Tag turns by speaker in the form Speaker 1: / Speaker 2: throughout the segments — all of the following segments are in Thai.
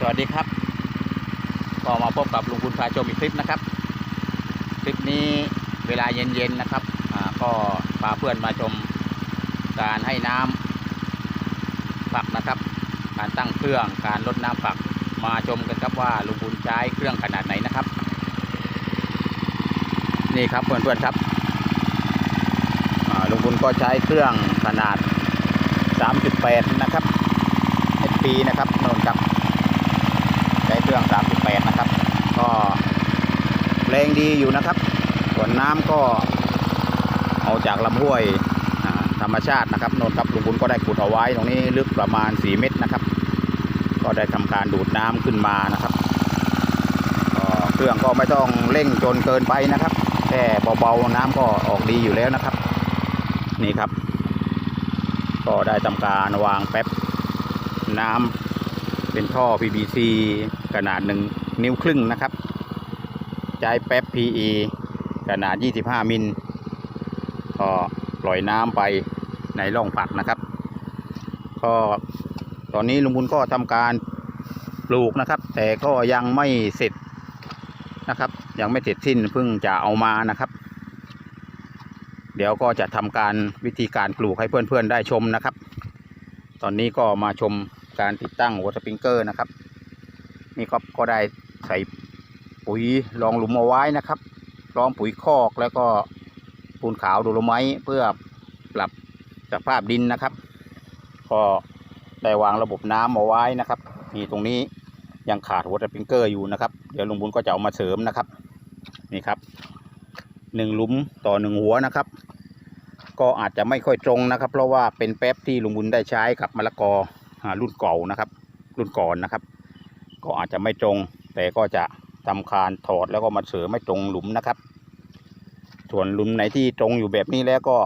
Speaker 1: สวัสดีครับ ก็มาพบกับลุงคุณพาชมอีกคลิปนะครับ คลิปนี้เวลาเย็นๆนะครับก็พาเพื่อนมาชมการให้น้ำฝักนะครับ การตั้งเครื่องการลดน้ำฝักมาชมกันครับว่าลุงคุณใช้เครื่องขนาดไหนนะครับ นี่ครับเพื่อนๆครับลุงคุณก็ใช้เครื่องขนาด 38 นะครับ HP นะครับนนครับ เครื่อง 38 นะครับ ก็แรงดีอยู่นะครับ ส่วนน้ำก็เอาจากลำห้วยธรรมชาตินะครับโน่นครับลุงบุญก็ได้ขุดเอาไว้ตรงนี้ลึกประมาณ 4 เมตรนะครับ ก็ได้ทำการดูดน้ำขึ้นมานะครับเครื่องก็ไม่ต้องเร่งจนเกินไปนะครับ แค่เบาๆน้ำก็ออกดีอยู่แล้วนะครับ นี่ครับ ก็ได้ทำการวางแป๊บน้ำเป็นท่อ PVC ขนาดหนึ่งนิ้วครึ่งนะครับ ใช้แป๊บ PE ขนาด 25 มิลก็ปล่อยน้ำไปในร่องฝักนะครับ ก็ตอนนี้ลุงบุญก็ทำการปลูกนะครับ แต่ก็ยังไม่เสร็จนะครับ ยังไม่เสร็จสิ้นเพิ่งจะเอามานะครับ เดี๋ยวก็จะทำการวิธีการปลูกให้เพื่อนๆได้ชมนะครับ ตอนนี้ก็มาชมการติดตั้งวอเตอร์ปิงเกอร์นะครับ นี่ก็ก็ได้ใส่ปุ๋ยรองหลุมเอาไว้นะครับรอมปุ๋ยคอกแล้วก็ปูนขาวดโลไมต์เพื่อปรับสภาพดินนะครับ ก็ได้วางระบบน้ำเอาไว้นะครับนี่ตรงนี้ยังขาดวอเตอร์สปริงเกอร์อยู่นะครับ เดี๋ยวลุงบุญก็จะเอามาเสริมนะครับนี่ครับหนึ่งหลุมต่อหนึ่งหัวนะครับ ก็อาจจะไม่ค่อยตรงนะครับ เพราะว่าเป็นแป๊บที่ลุงบุญได้ใช้กับมะละกอรุ่นเก่านะครับ รุ่นก่อนนะครับ ก็อาจจะไม่ตรง แต่ก็จะทำคานถอดแล้วก็มาเสริมไม่ตรงหลุมนะครับ ส่วนหลุมไหนที่ตรงอยู่แบบนี้แล้วก็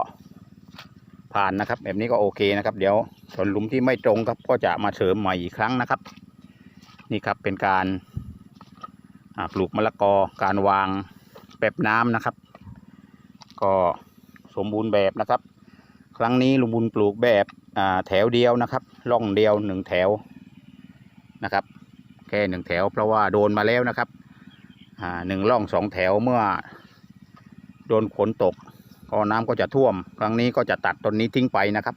Speaker 1: ผ่านนะครับ แบบนี้ก็โอเคนะครับ เดี๋ยวส่วนหลุมที่ไม่ตรงครับก็จะมาเสริมใหม่อีกครั้งนะครับ นี่ครับเป็นการปลูกมะละกอการวางแปบน้ำนะครับ ก็สมบูรณ์แบบนะครับ ครั้งนี้ลุงบุญปลูกแบบแถวเดียวนะครับ ร่องเดียวหนึ่งแถวนะครับ ค่หนึ่งแถว เพราะว่าโดนมาแล้วนะครับหนึ่งร่องสองแถวเมื่อ โดนฝนตก ก็น้ำก็จะท่วม ครั้งนี้ก็จะตัดต้นนี้ทิ้งไปนะครับ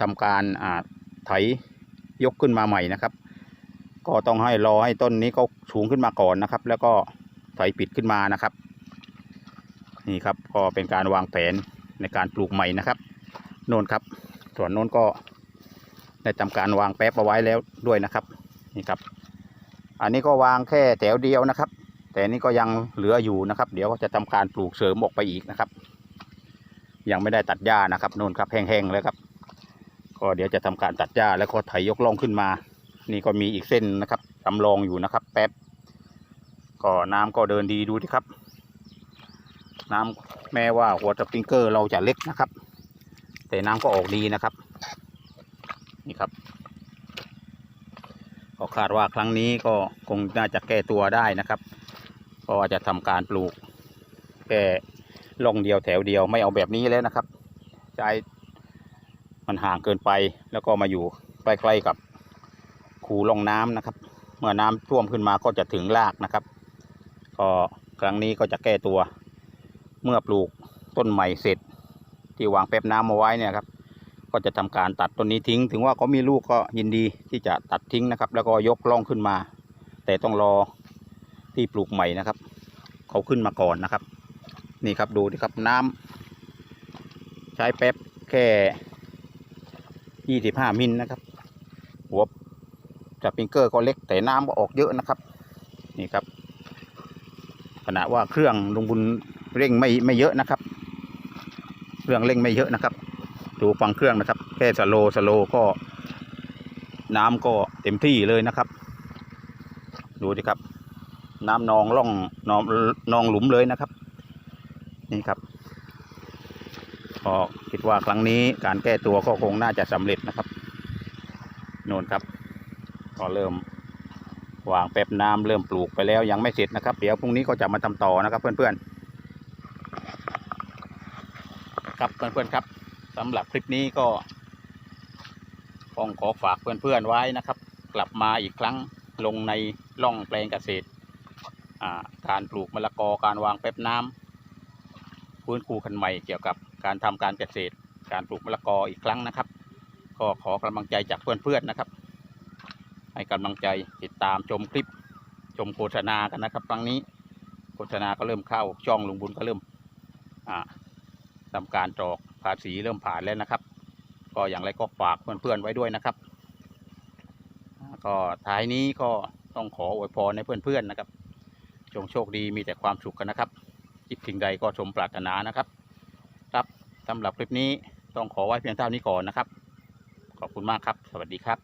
Speaker 1: ทำการอ่าไถยกขึ้นมาใหม่นะครับ ก็ต้องให้รอให้ต้นนี้เขาสูงขึ้นมาก่อนนะครับ แล้วก็ไถปิดขึ้นมานะครับ นี่ครับก็เป็นการวางแผนในการปลูกใหม่นะครับโน่นครับส่วนโน้นก็ได้ทำการวางแป๊บเอาไว้แล้วด้วยนะครับนี่ครับ อันนี้ก็วางแค่แถวเดียวนะครับ แต่นี่ก็ยังเหลืออยู่นะครับ เดี๋ยวก็จะทำการปลูกเสริมออกไปอีกนะครับ ยังไม่ได้ตัดหญ้านะครับโน่นครับแห้งๆแล้วครับ ก็เดี๋ยวจะทำการตัดหญ้าแล้วก็ไถยกล่องขึ้นมา นี่ก็มีอีกเส้นนะครับจำลองอยู่นะครับ แป๊บก็น้ำก็เดินดีดูที่ครับ น้ำแม้ว่าหัวสปริงเกอร์เราจะเล็กนะครับ แต่น้ำก็ออกดีนะครับ นี่ครับ ก็คาดว่าครั้งนี้ก็คงน่าจะแก้ตัวได้นะครับ เพราะว่าจะทำการปลูกแค่ล่องเดียวแถวเดียวไม่เอาแบบนี้แล้วนะครับใช้มันห่างเกินไปแล้วก็มาอยู่ใกล้ๆกับคูล่องน้ำนะครับ เมื่อน้ำท่วมขึ้นมาก็จะถึงรากนะครับ ก็ครั้งนี้ก็จะแก้ตัว เมื่อปลูกต้นใหม่เสร็จ ที่วางแป๊บน้ำเอาไว้เนี่ยครับ ก็จะทำการตัดต้นนี้ทิ้ง ถึงว่าเขามีลูกก็ยินดีที่จะตัดทิ้งนะครับ แล้วก็ยกล่องขึ้นมา แต่ต้องรอที่ปลูกใหม่นะครับ เขาขึ้นมาก่อนนะครับ นี่ครับดูดิครับน้ำใช้แป๊บแค่ยี่สิบห้ามิลนะครับ หัวสปริงเกอร์ก็เล็กแต่น้ำก็ออกเยอะนะครับ นี่ครับขณะว่าเครื่องลงบุญเร่งไม่ไม่เยอะนะครับ เครื่องเร่งไม่เยอะนะครับ ดูฟังเครื่องนะครับ แค่สโลสโลก็ น้ำก็เต็มที่เลยนะครับ ดูดิครับ น้ำนองล่องนองนองหลุมเลยนะครับ นี่ครับก็คิดว่าครั้งนี้การแก้ตัวก็คงน่าจะสำเร็จนะครับโน่นครับ ก็เริ่มวางแป๊บน้ำเริ่มปลูกไปแล้วยังไม่เสร็จนะครับ เดี๋ยวพรุ่งนี้ก็จะมาทำต่อนะครับเพื่อนๆครับเพื่อนๆครับ สำหรับคลิปนี้ก็คงขอฝากเพื่อนๆไว้นะครับ กลับมาอีกครั้งลงในร่องแปลงเกษตร การปลูกมะละกอการวางแป๊บน้ำฟื้นฟูคันใหม่เกี่ยวกับการทำการเกษตร การปลูกมะละกออีกครั้งนะครับ ก็ขอกำลังใจจากเพื่อนๆนะครับ ให้กำลังใจติดตามชมคลิปชมโฆษณากันนะครับ ครั้งนี้โฆษณาก็เริ่มเข้าช่องลุงบุญก็เริ่มทำการจอกาษีเริ่มผ่านแล้วนะครับ ก็อย่างไรก็ฝากเพื่อนๆไว้ด้วยนะครับ ก็ท้ายนี้ก็ต้องขออวยพรให้เพื่อนๆนะครับ จงโชคดีมีแต่ความสุขกันนะครับคิดสิ่งใดก็สมปรารถนานะครับ ครับสำหรับคลิปนี้ต้องขอไว้เพียงเท่านี้ก่อนนะครับ ขอบคุณมากครับ สวัสดีครับ